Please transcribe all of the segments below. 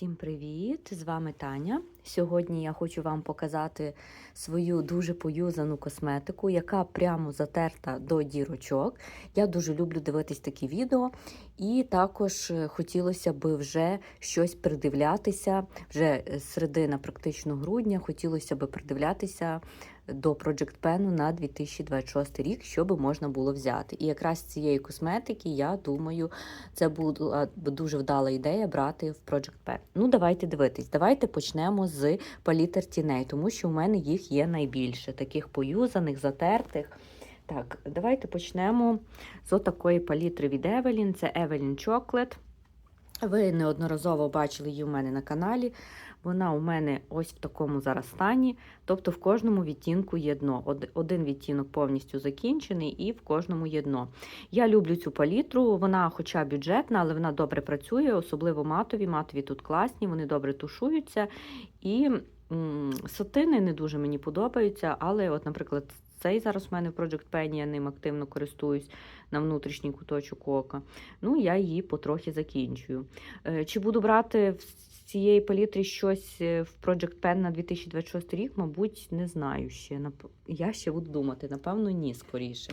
Всім привіт! З вами Таня. Сьогодні я хочу вам показати свою дуже поюзану косметику, яка прямо затерта до дірочок. Я дуже люблю дивитись такі відео, і також е, хотілося би вже щось придивлятися. Вже середина практично грудня хотілося би придивлятися до Project Pen на 2026 рік, щоб можна було взяти. І якраз з цієї косметики, я думаю, це була дуже вдала ідея брати в Project Pen. Ну, давайте дивитись. Давайте почнемо з палітр тіней, тому що у мене їх є найбільше, таких поюзаних, затертих. Так, давайте почнемо з отакої палітри від Evelyn. Це Evelyn Chocolate. Ви неодноразово бачили її у мене на каналі. Вона у мене ось в такому зараз стані. Тобто в кожному відтінку є дно. Один відтінок повністю закінчений, і в кожному є дно. Я люблю цю палітру, вона, хоча бюджетна, але вона добре працює, особливо матові. Матові тут класні, вони добре тушуються. І сатини не дуже мені подобаються, але, от, наприклад, цей зараз у мене в Project Pen, я ним активно користуюсь на внутрішній куточок ока. Ну, я її потрохи закінчую. Е, Чи буду брати з цієї палітри щось е, в Project Pen на 2026 рік, мабуть, не знаю ще. Я ще буду думати, напевно, ні, скоріше.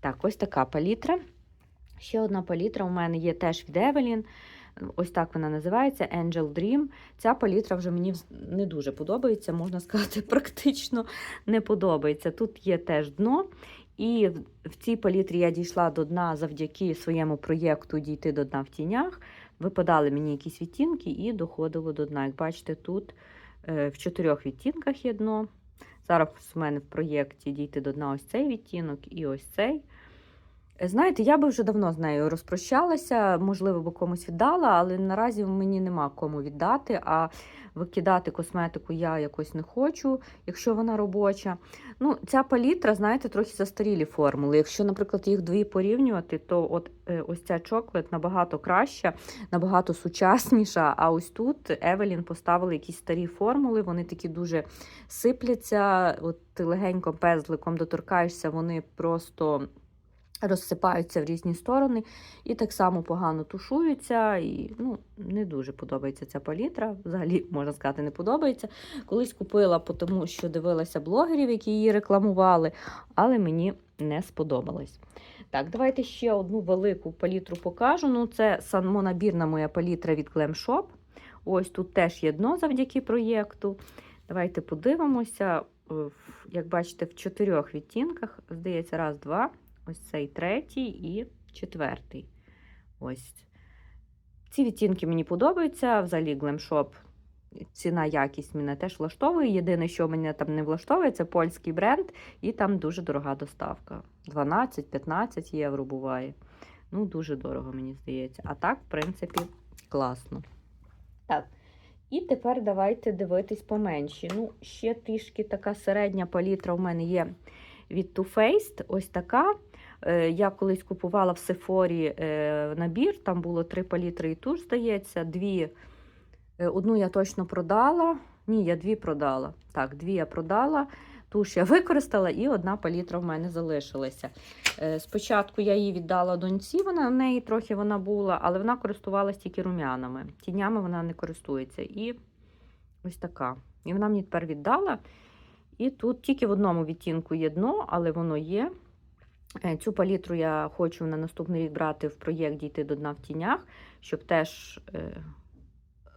Так, ось така палітра. Ще одна палітра у мене є теж від Evelyn. Ось так вона називається Angel Dream. Ця палітра вже мені не дуже подобається, можна сказати, практично не подобається. Тут є теж дно. І в- в цій палітрі я дійшла до дна завдяки своєму проєкту Дійти до дна в тінях. Випадали мені якісь відтінки і доходило до дна. Як бачите, тут е, в чотирьох відтінках є дно. Зараз у мене в проєкті дійти до дна ось цей відтінок і ось цей. Знаєте, я би вже давно з нею розпрощалася, можливо, би комусь віддала, але наразі мені нема кому віддати, а викидати косметику я якось не хочу, якщо вона робоча. Ну, ця палітра, знаєте, трохи застарілі формули. Якщо, наприклад, їх дві порівнювати, то от е, ось ця чоклет набагато краща, набагато сучасніша. А ось тут Евелін поставили якісь старі формули, вони такі дуже сипляться. От ти легенько пезликом доторкаєшся, вони просто розсипаються в різні сторони і так само погано тушуються. І ну, не дуже подобається ця палітра. Взагалі, можна сказати, не подобається. Колись купила, тому що дивилася блогерів, які її рекламували, але мені не сподобалось. Так, давайте ще одну велику палітру покажу. Ну, це самонабірна моя палітра від Glam Shop. Ось тут теж є дно завдяки проєкту. Давайте подивимося. Е, Як бачите, в чотирьох відтінках, здається, раз, два, ось цей третій і четвертий. Ось. Ці відтінки мені подобаються. Взагалі, Glam Shop ціна, якість мене теж влаштовує. Єдине, що мене там не влаштовує, це польський бренд, і там дуже дорога доставка. 12-15 євро буває. Ну, дуже дорого, мені здається. А так, в принципі, класно. Так. І тепер давайте дивитись поменші. Ну, ще трішки така середня палітра у мене є від Too Faced. Ось така. Е, Я колись купувала в Сефорі е, набір, там було три палітри і туш, здається. Дві. Е, Одну я точно продала. Ні, я дві продала. Так, дві я продала. Туш я використала, і одна палітра в мене залишилася. Спочатку я її віддала доньці, вона в неї трохи вона була, але вона користувалася тільки рум'янами. Тінями вона не користується. І ось така. І вона мені тепер віддала. І тут тільки в одному відтінку є дно, але воно є. Е, Цю палітру я хочу на наступний рік брати в проєкт дійти до дна в тінях, щоб теж е,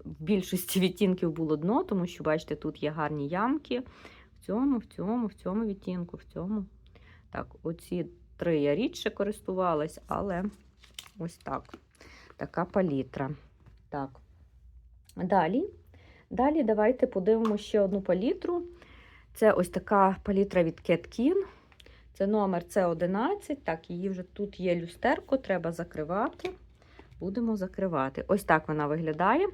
в більшості відтінків було дно, тому що, бачите, тут є гарні ямки. В цьому, в цьому, в цьому відтінку, в цьому. Так, оці три я рідше користувалась, але ось так. Така палітра. Так. Далі. Далі давайте подивимося ще одну палітру. Це ось така палітра від Кеткін. Це номер С11. Так, її вже тут є люстерко, треба закривати. Будемо закривати. Ось так вона виглядає.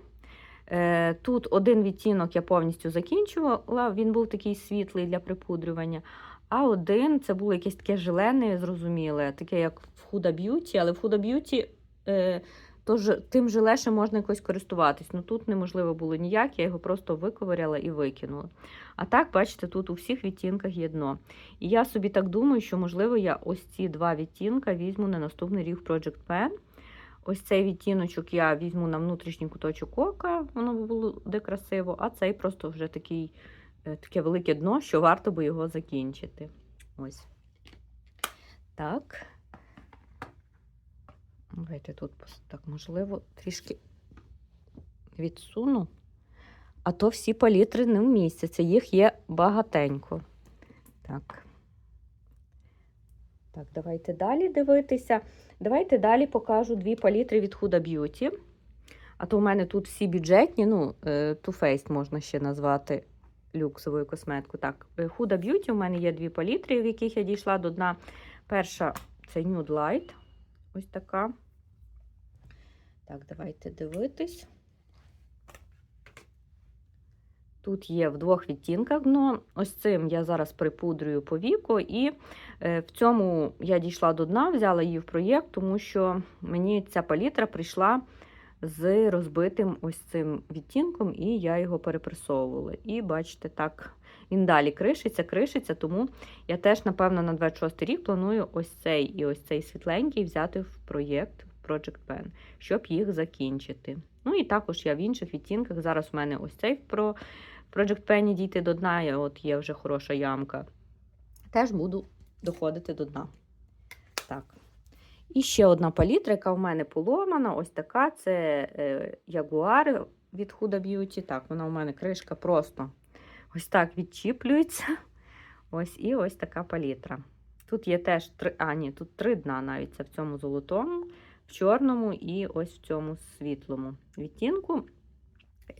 Е, Тут один відтінок я повністю закінчувала, він був такий світлий для припудрювання. А один це було якесь таке зелене, зрозуміле, таке як в Huda Beauty, але в Beauty е, тож, тим желе ще можна якось користуватись. Ну тут неможливо було ніяк, я його просто виковиряла і викинула. А так, бачите, тут у всіх відтінках є дно. І я собі так думаю, що, можливо, я ось ці два відтінка візьму на наступний рік в Project Pen. ось цей відтіночок я візьму на внутрішній куточок ока, воно буде красиво, а цей просто вже такий, е, таке велике дно, що варто би його закінчити. Ось. Так. Давайте тут так, можливо, трішки відсуну. А то всі палітри не вмістяться, їх є багатенько. Так. Так, давайте далі дивитися. Давайте далі покажу дві палітри від Huda Beauty. А то у мене тут всі бюджетні, ну, е, Too Faced можна ще назвати люксовою косметикою. Так, е, Huda Beauty у мене є дві палітри, в яких я дійшла до дна. Перша це Nude Light. Ось така. Так, давайте дивитись. Тут є в двох відтінках дно. Ось цим я зараз припудрюю по віку, і е, в цьому я дійшла до дна, взяла її в проєкт, тому що мені ця палітра прийшла з розбитим ось цим відтінком, і я його перепресовувала. І бачите, так, він далі кришиться, кришиться, тому я теж, напевно, на 26 рік планую ось цей і ось цей світленький взяти в проєкт Project Pen, щоб їх закінчити. Ну і також я в інших відтінках. Зараз у мене ось цей про Project Pen дійти до дна, от є вже хороша ямка. Теж буду доходити до дна. Так. І ще одна палітра, яка в мене поломана. Ось така. Це е, Jaguar від Huda Beauty. Так, вона у мене кришка просто ось так відчіплюється. Ось і ось така палітра. Тут є теж три, а ні, тут три дна навіть це в цьому золотому, в чорному і ось в цьому світлому відтінку.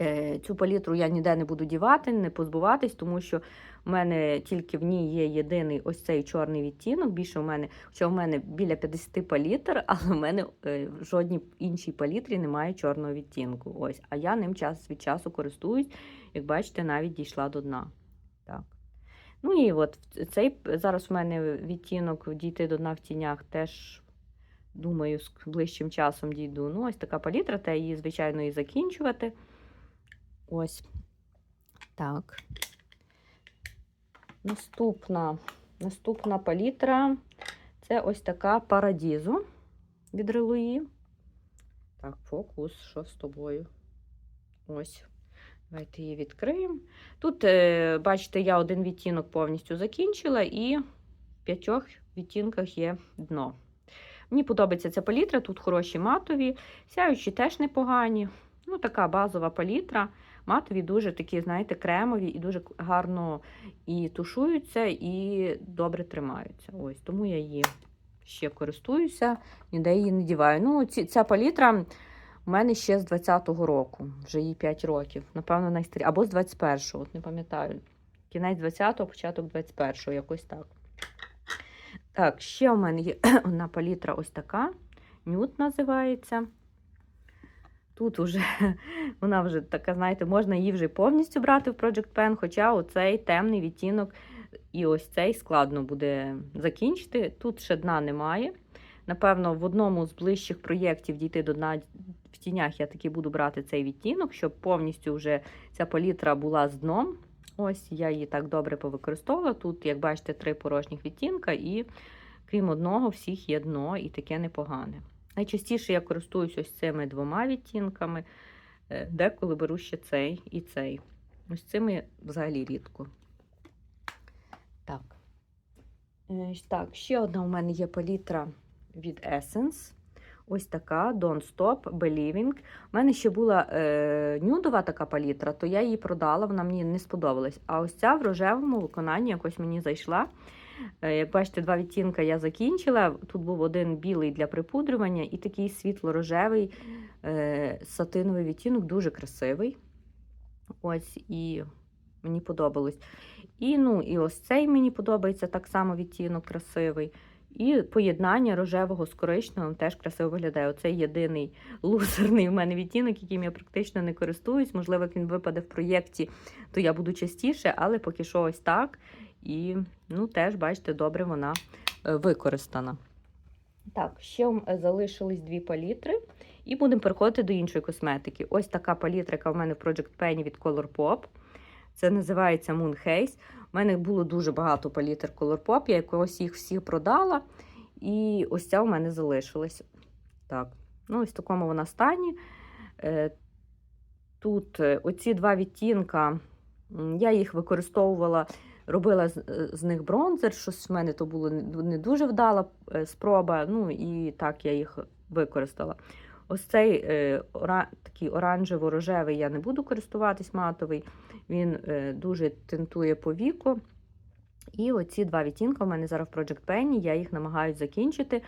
Е, Цю палітру я ніде не буду дівати, не позбуватись, тому що в мене тільки в ній є єдиний ось цей чорний відтінок. Більше в мене, хоча в мене біля 50 палітр, але в мене е, в жодній іншій палітрі немає чорного відтінку. Ось, а я ним час від часу користуюсь, як бачите, навіть дійшла до дна. Так. Ну і от цей зараз в мене відтінок дійти до дна в тінях теж. Думаю, з ближчим часом дійду. Ну, ось така палітра, та її, звичайно, і закінчувати. Ось так. Наступна, наступна палітра це ось така парадізу від Релуї. Так, фокус, що з тобою? Ось. Давайте її відкриємо. Тут, е, бачите, я один відтінок повністю закінчила, і в п'ятьох відтінках є дно. Мені подобається ця палітра, тут хороші матові, сяючі теж непогані. Ну, така базова палітра. Матові дуже такі, знаєте, кремові і дуже гарно і тушуються, і добре тримаються. Ось, Тому я її ще користуюся, ніде її не діваю. Ну, ці, ця палітра у мене ще з 20-го року, вже їй 5 років. Напевно, найстарі... або з 21-го, от не пам'ятаю. Кінець 20-го, початок 21-го, якось так. Так, ще у мене є одна палітра ось така. Нюд називається. Тут уже вона вже така, знаєте, можна її вже повністю брати в Project Pen, хоча оцей темний відтінок і ось цей складно буде закінчити. Тут ще дна немає. Напевно, в одному з ближчих проєктів дійти до дна в тінях я таки буду брати цей відтінок, щоб повністю вже ця палітра була з дном. Ось я її так добре повикористовувала. Тут, як бачите, три порожніх відтінка, і крім одного, всіх є дно, і таке непогане. Найчастіше я користуюсь ось цими двома відтінками, е, деколи беру ще цей і цей. Ось цими взагалі рідко. Так. Е, Так, ще одна у мене є палітра від Essence. Ось така Don't Stop Believing. У мене ще була е, нюдова така палітра, то я її продала, вона мені не сподобалась. А ось ця в рожевому виконанні якось мені зайшла. Е, Як бачите, два відтінка я закінчила. Тут був один білий для припудрювання і такий світло-рожевий е, сатиновий відтінок, дуже красивий. Ось, і мені подобалось. І, ну, і ось цей мені подобається так само відтінок красивий. І поєднання рожевого з коричневим теж красиво виглядає. Оцей єдиний лузерний в мене відтінок, яким я практично не користуюсь. Можливо, як він випаде в проєкті, то я буду частіше, але поки що ось так. І ну, теж, бачите, добре вона е, використана. Так, ще залишились дві палітри, і будемо переходити до іншої косметики. Ось така палітра, яка в мене в Project Pen від Colourpop. Це називається Moon Haze. У мене було дуже багато палітр Colourpop, я якось їх всіх продала. І ось ця у мене залишилась. Так, Ну, ось в такому вона стані. Е, Тут е, оці два відтінка, я їх використовувала, робила з, е, з них бронзер. Щось в мене то було не дуже вдала е, спроба. Ну і так я їх використала. Ось цей е, ора, такий оранжево-рожевий я не буду користуватись матовий. Він дуже тинтує по віку. І оці два відтінка в мене зараз в Project Penny, я їх намагаюся закінчити.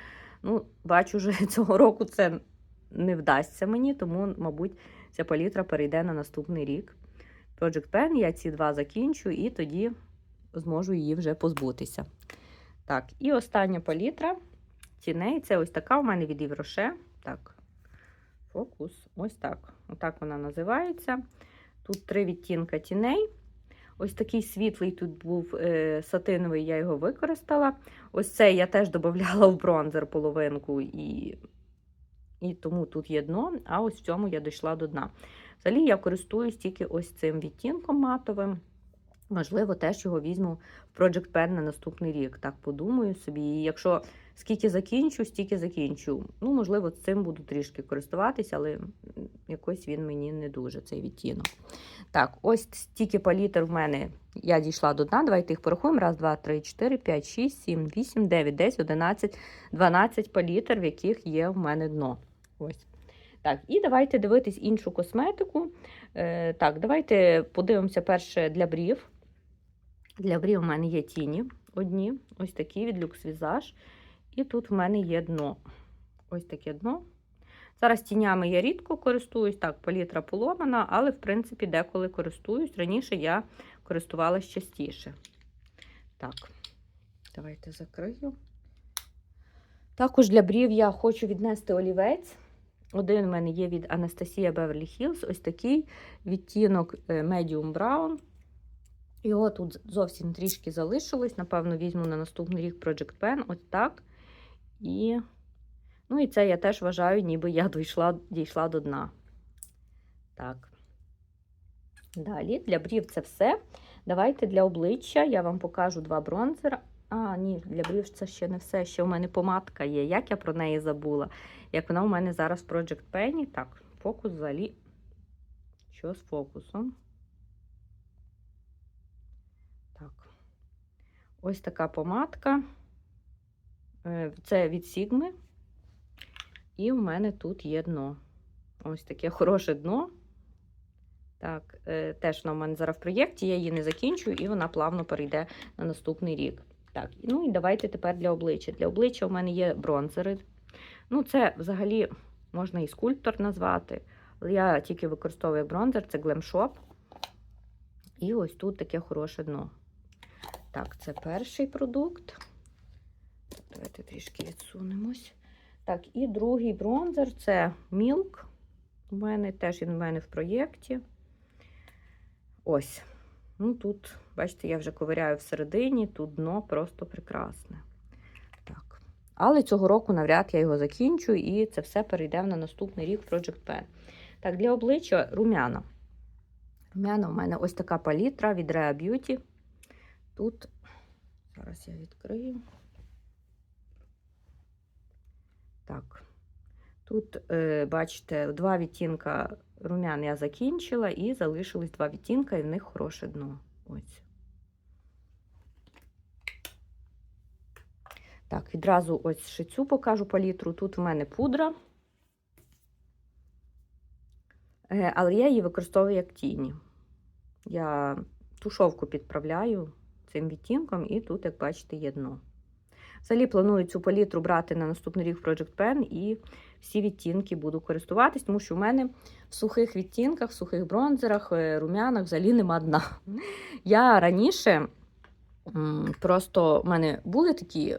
Ну, бачу, вже цього року це не вдасться мені, тому, мабуть, ця палітра перейде на наступний рік. Project Pen, я ці два закінчу і тоді зможу її вже позбутися. Так, і остання палітра тіней. Це ось така у мене від Євроше. Так, фокус. Ось так. Отак вона називається. Тут три відтінка тіней. Ось такий світлий тут був е, сатиновий, я його використала. Ось цей я теж додавала в бронзер половинку, і, і тому тут є дно, а ось в цьому я дійшла до дна. Взагалі я користуюсь тільки ось цим відтінком матовим. Можливо, теж його візьму в Project Pen на наступний рік. Так подумаю собі. І якщо скільки закінчу, стільки закінчу. Ну, можливо, цим буду трішки користуватися, але якось він мені не дуже цей відтінок. Так, ось стільки палітр в мене. Я дійшла до дна. Давайте їх порахуємо. Раз, два, три, чотири, п'ять, шість, сім, вісім, дев'ять, десять, одинадцять, дванадцять палітр, в яких є в мене дно. Ось. Так, і давайте дивитись іншу косметику. Е, так, давайте подивимося перше для брів. Для брів у мене є тіні одні, ось такі від Lux Visage. І тут в мене є дно. Ось таке дно. Зараз тінями я рідко користуюсь, так, палітра поломана, але, в принципі, деколи користуюсь. Раніше я користувалась частіше. Так, давайте закрию. Також для брів я хочу віднести олівець. Один в мене є від Анастасія Beverly Hills. Ось такий відтінок е, Medium Brown. Його тут зовсім трішки залишилось. Напевно, візьму на наступний рік Project Pen. Ось так. І, ну, і це я теж вважаю, ніби я дійшла, дійшла до дна. Так. Далі, для брів це все. Давайте для обличчя я вам покажу два бронзера. А, ні, для брів це ще не все. Ще в мене помадка є. Як я про неї забула? Як вона у мене зараз в Project Penny. Так, фокус взагалі. Що з фокусом? Так. Ось така помадка. Е, Це від Sigma. І у мене тут є дно. Ось таке хороше дно. Так, е, теж вона в мене зараз в проєкті, я її не закінчую, і вона плавно перейде на наступний рік. Так, ну і давайте тепер для обличчя. Для обличчя у мене є бронзери. Ну, це взагалі можна і скульптор назвати. Я тільки використовую бронзер, це Glam Shop. І ось тут таке хороше дно. Так, це перший продукт. Давайте трішки відсунемось. Так, і другий бронзер це Milk. У мене теж він у мене в проєкті. Ось. Ну, тут, бачите, я вже ковиряю всередині, тут дно просто прекрасне. Так. Але цього року навряд я його закінчу, і це все перейде на наступний рік Project Pen. Так, для обличчя румяна. Румяна у мене ось така палітра від Rea Beauty. Тут, зараз я відкрию. Так. Тут, е, бачите, два відтінка румян я закінчила, і залишились два відтінка, і в них хороше дно. Ось. Так, відразу ось ще цю покажу палітру. Тут в мене пудра. Е, Але я її використовую як тіні. Я тушовку підправляю цим відтінком, і тут, як бачите, є дно. Взагалі планую цю палітру брати на наступний рік в Project Pen і всі відтінки буду користуватись, тому що в мене в сухих відтінках, в сухих бронзерах, е, румянах взагалі нема дна. Я раніше просто в мене були такі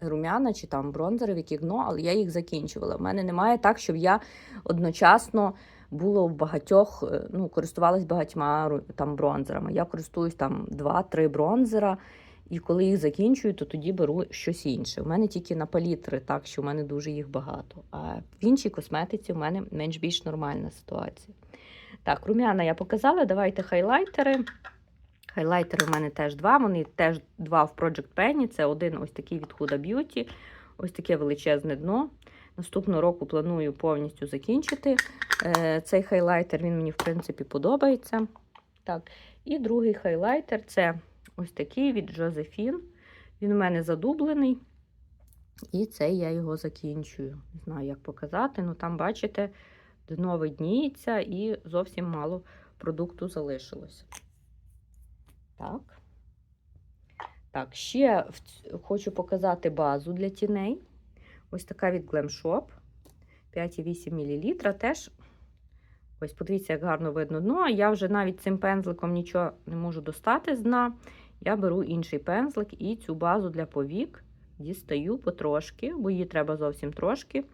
румяна чи там бронзери, в яких дно, але я їх закінчувала. В мене немає так, щоб я одночасно було в багатьох, е, ну, користувалась багатьма там бронзерами. Я користуюсь там 2-3 бронзера. І коли їх закінчую, то тоді беру щось інше. У мене тільки на палітри, так що в мене дуже їх багато. А в іншій косметиці в мене менш більш нормальна ситуація. Так, рум'яна я показала. Давайте хайлайтери. Хайлайтери в мене теж два. Вони теж два в Project Penny. Це один ось такий від Huda Beauty, ось таке величезне дно. Наступного року планую повністю закінчити е, цей хайлайтер. Він мені, в принципі, подобається. Так. І другий хайлайтер це ось такий від Josephine. Він у мене задублений. І це я його закінчую. Не знаю, як показати. Ну там, бачите, дно видніється і зовсім мало продукту залишилось. Так. Так, ще хочу показати базу для тіней. Ось така від Glam Shop. 5,8 мл. Теж, ось подивіться, як гарно видно дно. Я вже навіть цим пензликом нічого не можу достати з дна. Я беру інший пензлик і цю базу для повік дістаю потрошки, бо її треба зовсім трошки,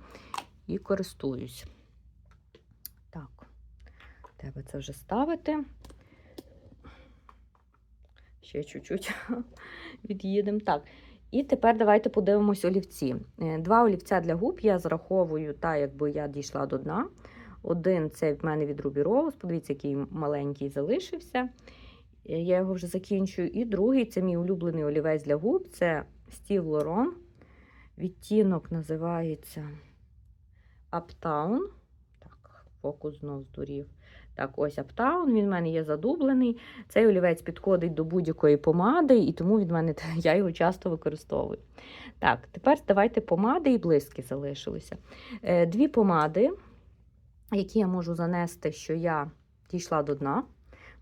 і користуюсь. Так, треба це вже ставити. Ще чуть-чуть від'їдемо. Так. І тепер давайте подивимось олівці. Е, Два олівця для губ я зараховую так, якби я дійшла до дна. Один це в мене від Ruby Rose, подивіться, який маленький залишився. Е, Я його вже закінчую. І другий це мій улюблений олівець для губ. Це Steve Lauron. Відтінок називається Uptown. Фокус знов здурів. Так, ось Uptown, він в мене є задублений. Цей олівець підходить до будь-якої помади, і тому від мене я його часто використовую. Так, тепер давайте помади і блиски залишилися. Е, Дві помади, які я можу занести, що я дійшла до дна.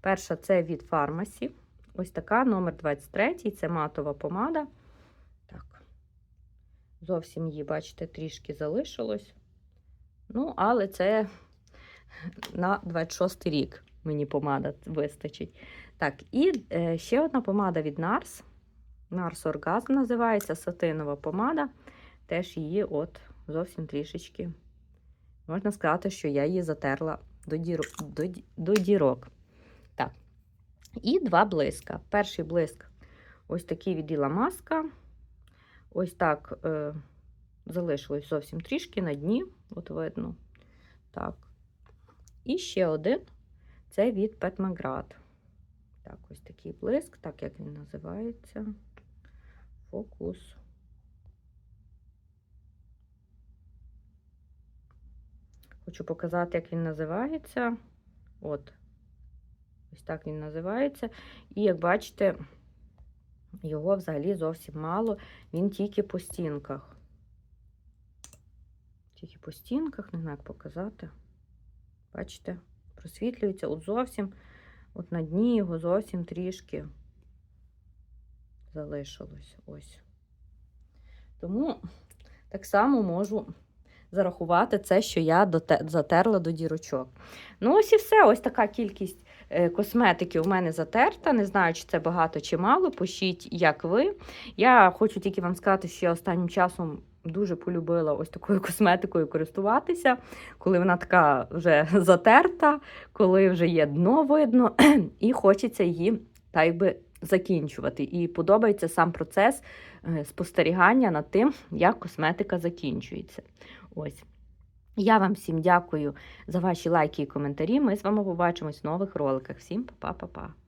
Перша це від Pharmacy. Ось така, номер 23, це матова помада. Так. Зовсім її, бачите, трішки залишилось. Ну, але це на 26 рік мені помада вистачить. Так, і е, ще одна помада від NARS. NARS Orgasm називається сатинова помада. Теж її от зовсім трішечки. Можна сказати, що я її затерла до, діро, до, до дірок. Так. І два блиска. Перший блиск ось такий від Іла Маска. Ось так е, залишилось зовсім трішки на дні, от видно. Так. І ще один це від Петмаград. Так, ось такий блиск, так як він називається. Фокус. Хочу показати, як він називається. От. Ось так він називається. І як бачите, його взагалі зовсім мало. Він тільки по стінках. Тільки по стінках, не знаю, як показати. Бачите, просвітлюється от зовсім, от на дні його зовсім трішки залишилось. Ось. Тому так само можу зарахувати це, що я затерла до дірочок. Ну, ось і все. Ось така кількість е, косметики у мене затерта. Не знаю, чи це багато чи мало. Пишіть, як ви. Я хочу тільки вам сказати, що я останнім часом дуже полюбила ось такою косметикою користуватися, коли вона така вже затерта, коли вже є дно видно, і хочеться її так би закінчувати. І подобається сам процес е, спостерігання над тим, як косметика закінчується. Ось. Я вам всім дякую за ваші лайки і коментарі. Ми з вами побачимось в нових роликах. Всім па-па-па-па!